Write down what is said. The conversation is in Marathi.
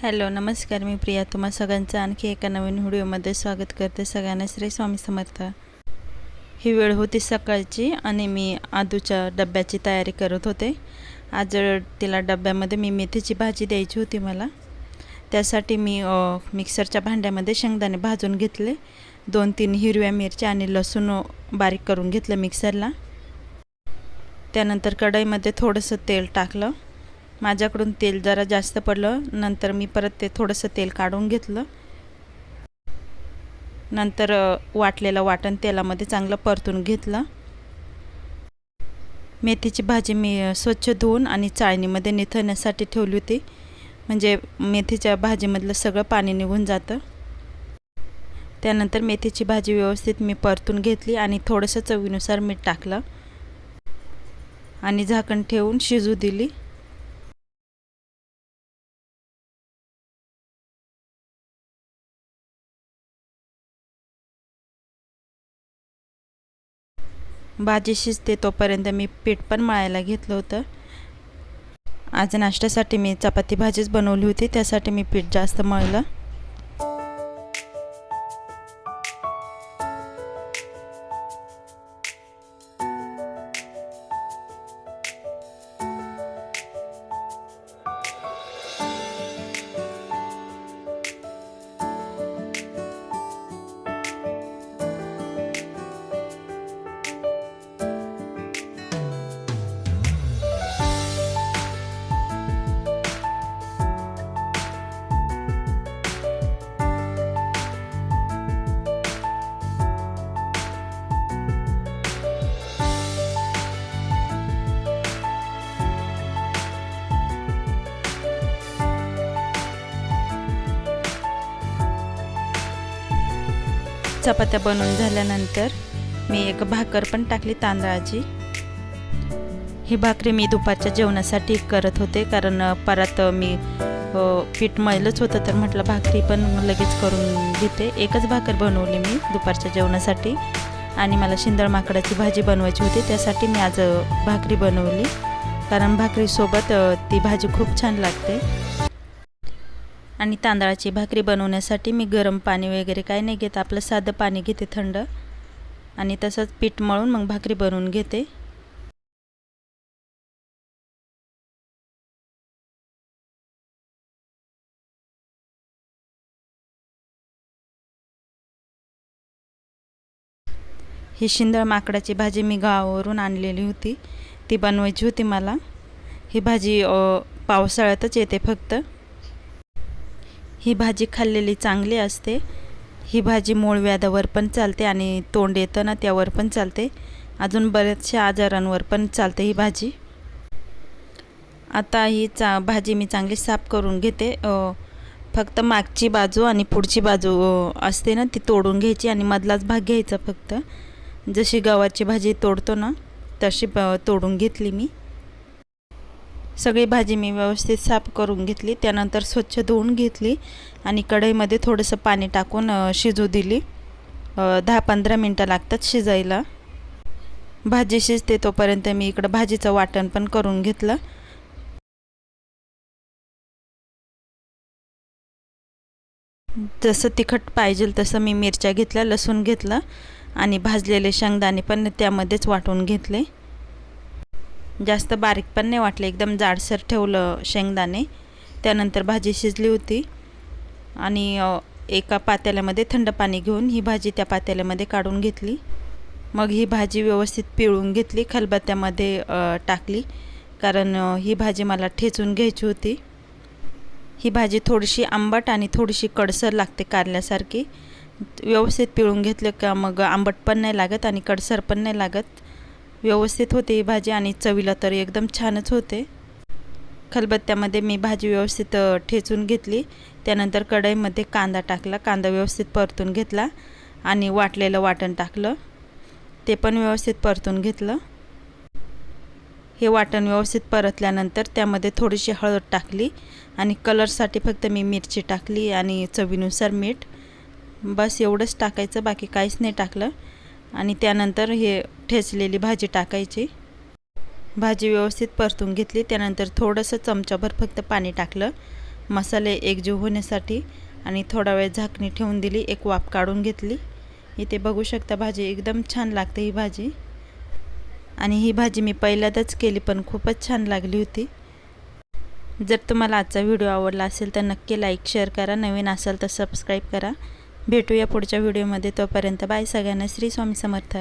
हॅलो नमस्कार मी प्रिया. तुम्हा सगळ्यांचं आणखी एका नवीन व्हिडिओमध्ये स्वागत करते सगळ्यांना श्री स्वामी समर्थ. ही वेळ होती सकाळची आणि मी आदूच्या डब्याची तयारी करत होते. आज तिला डब्यामध्ये मी मेथीची भाजी द्यायची होती मला. त्यासाठी मी मिक्सरच्या भांड्यामध्ये शेंगदाणे भाजून घेतले. दोन तीन हिरव्या मिरच्या आणि लसूण बारीक करून घेतलं मिक्सरला. त्यानंतर कढईमध्ये थोडंसं तेल टाकलं. माझ्याकडून तेल जरा जास्त पडलं. नंतर मी परत ते थोडंसं तेल काढून घेतलं. नंतर वाटलेलं वाटण तेलामध्ये चांगलं परतून घेतलं. मेथीची भाजी मी स्वच्छ धुवून आणि चाळणीमध्ये निथळण्यासाठी ठेवली होती. म्हणजे मेथीच्या भाजीमधलं सगळं पाणी निघून जातं. त्यानंतर मेथीची भाजी व्यवस्थित मी परतून घेतली आणि थोडंसं चवीनुसार मीठ टाकलं. आणि झाकण ठेवून शिजू दिली. भाजी शिजते तोपर्यंत मी पीठ पण मळायला घेतलं होतं. आज नाश्त्यासाठी मी चपाती भाजीच बनवली होती त्यासाठी मी पीठ जास्त मळलं. चपात्या बनवून झाल्यानंतर मी एक भाकर पण टाकली तांदळाची. ही भाकरी मी दुपारच्या जेवणासाठी करत होते कारण परत मी पीठ मळलंच होतं तर म्हटलं भाकरी पण लगेच करून घेते एकच भाकर बनवली मी दुपारच्या जेवणासाठी आणि मला शिंदळ माकडाची भाजी बनवायची होती त्यासाठी मी आज भाकरी बनवली. कारण भाकरीसोबत ती भाजी खूप छान लागते. आणि तांदळाची भाकरी बनवण्यासाठी मी गरम पाणी वगैरे काही नाही घेत. आपलं साधं पाणी घेते थंड. आणि तसंच पीठ मळून मग भाकरी बनवून घेते. ही शिंदळ माकडाची भाजी मी गावावरून आणलेली होती. ती बनवायची होती मला. ही भाजी पावसाळ्यातच येते फक्त. ही भाजी खाल्लेली चांगली असते. ही भाजी मूळ व्याधावर पण चालते आणि तोंड येतं ना त्यावर पण चालते. अजून बऱ्याचशा आजारांवर पण चालते ही भाजी. आता ही चा भाजी मी चांगली साफ करून घेते. फक्त मागची बाजू आणि पुढची बाजू असते ना ती तोडून घ्यायची आणि मधलाच भाग घ्यायचा फक्त. जशी गव्हाची भाजी तोडतो ना तशी ब तोडून घेतली मी. सगळी भाजी मी व्यवस्थित साफ करून घेतली. त्यानंतर स्वच्छ धुवून घेतली आणि कढईमध्ये थोडंसं पाणी टाकून शिजू दिली. दहा पंधरा मिनटं लागतात शिजायला. भाजी शिजते तोपर्यंत मी इकडं भाजीचं वाटण पण करून घेतलं. जसं तिखट पाहिजे तसं मी मिरच्या घेतल्या लसूण घेतलं आणि भाजलेले शेंगदाणे पण त्यामध्येच वाटून घेतले. जास्त बारीक पण नाही वाटलं. एकदम जाडसर ठेवलं शेंगदाणे. त्यानंतर भाजी शिजली होती. आणि एका पातेल्यामध्ये थंड पाणी घेऊन ही भाजी त्या पातेल्यामध्ये काढून घेतली. मग ही भाजी व्यवस्थित पिळून घेतली खलबत्त्यामध्ये टाकली. कारण ही भाजी मला ठेचून घ्यायची होती. ही भाजी थोडीशी आंबट आणि थोडीशी कडसर लागते कारल्यासारखी. व्यवस्थित पिळून घेतलं का मग आंबट पण नाही लागत आणि कडसर पण नाही लागत. व्यवस्थित होते. ही भाजी आणि चवीला तर एकदम छानच होते. खलबत्त्यामध्ये मी भाजी व्यवस्थित ठेचून घेतली. त्यानंतर कढईमध्ये कांदा टाकला. कांदा व्यवस्थित परतून घेतला आणि वाटलेलं वाटण टाकलं. ते पण व्यवस्थित परतून घेतलं. हे वाटण व्यवस्थित परतल्यानंतर त्यामध्ये थोडीशी हळद टाकली आणि कलरसाठी फक्त मी मिरची टाकली आणि चवीनुसार मीठ. बस एवढंच टाकायचं बाकी काहीच नाही टाकलं. आणि त्यानंतर हे ठेचलेली भाजी टाकायची. भाजी व्यवस्थित परतून घेतली. त्यानंतर थोडंसं चमचाभर फक्त पाणी टाकलं. मसाले एकजीव होण्यासाठी आणि थोडा वेळ झाकणी ठेवून दिली. एक वाफ काढून घेतली. इथे बघू शकता भाजी एकदम छान लागते ही भाजी. आणि ही भाजी मी पहिल्यांदाच केली पण खूपच छान लागली होती. जर तुम्हाला आजचा व्हिडिओ आवडला असेल तर नक्की लाईक शेअर करा. नवीन असाल तर सबस्क्राईब करा. भेटूया पुढच्या व्हिडिओमध्ये. तोपर्यंत बाय सगळ्यांना. श्री स्वामी समर्थ.